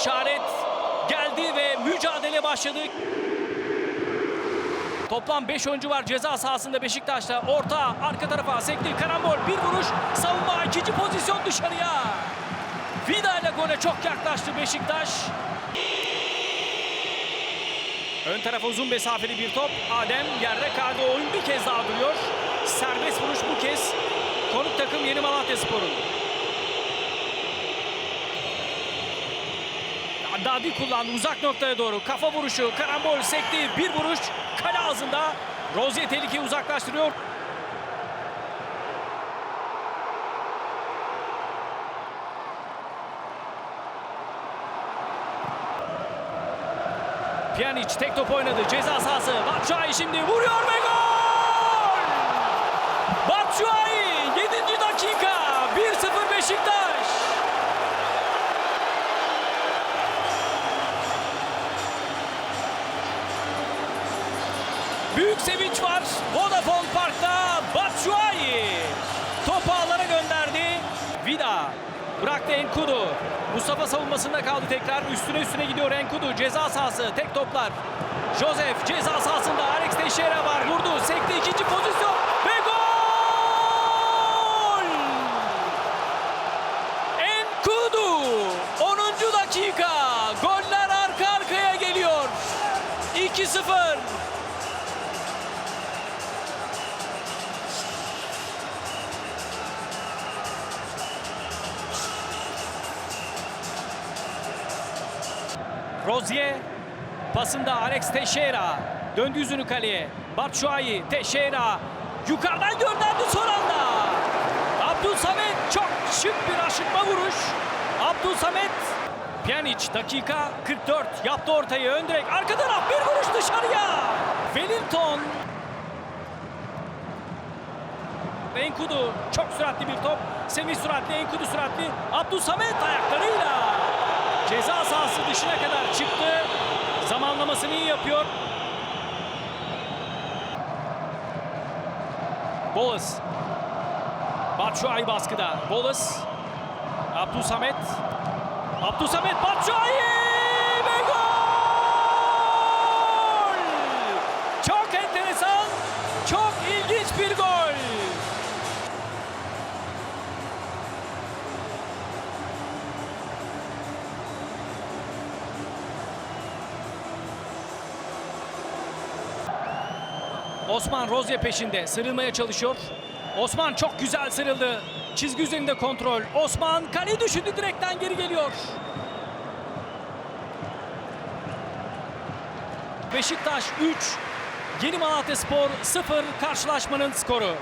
işaret geldi ve mücadele başladı. Toplam 5 oyuncu var ceza sahasında Beşiktaş'ta. Orta arka tarafa sekti. Karambol bir vuruş. Savunma ikinci pozisyon dışarıya. Vida ile gole çok yaklaştı Beşiktaş. Ön tarafa uzun mesafeli bir top. Adem yerde kaldı. Oyun bir kez daha duruyor. Serbest vuruş bu kez konuk takım Yeni Malatya Spor'un. Dadi kullandı uzak noktaya doğru. Kafa vuruşu, karambol sekti. Bir vuruş kale ağzında. Rozier tehlikeyi uzaklaştırıyor. Pjanic tek top oynadı. Ceza sahası. Batshuayi şimdi vuruyor ve gol! Batshuayi Büyük sevinç var. Vodafone Park'ta Batshuayi. Topu alana gönderdi. Vida bıraktı Enkudu. Mustafa savunmasında kaldı tekrar. Üstüne üstüne gidiyor Enkudu. Ceza sahası. Tek toplar. Joseph ceza sahasında. Alex Teixeira var. Vurdu. Sekti ikinci pozisyon. Ve gol! Enkudu. 10. dakika. Goller arka arkaya geliyor. 2-0. Rozier pasında Alex Teixeira döndü yüzünü kaleye. Batshuayi, Teixeira yukarıdan gönderdi son anda. Abdul Samet çok şık bir aşırtma vuruş. Abdul Samet Pjanic dakika 44 yaptı ortayı ön direk arka taraf bir vuruş dışarıya. Wellington Enkudu çok süratli bir top. Semih süratli, Enkudu süratli. Abdul Samet ayaklarıyla ceza sahası dışına kadar çıktı. Zamanlamasını iyi yapıyor. Bolas. Batshuayi baskıda. Bolas. Abdul Samet. Abdul Samet Batshuayi Osman Rozier peşinde sarılmaya çalışıyor. Osman çok güzel sarıldı. Çizgi üzerinde kontrol. Osman kaleyi düşündü direkten geri geliyor. Beşiktaş 3, Yeni Malatya Spor 0 karşılaşmanın skoru.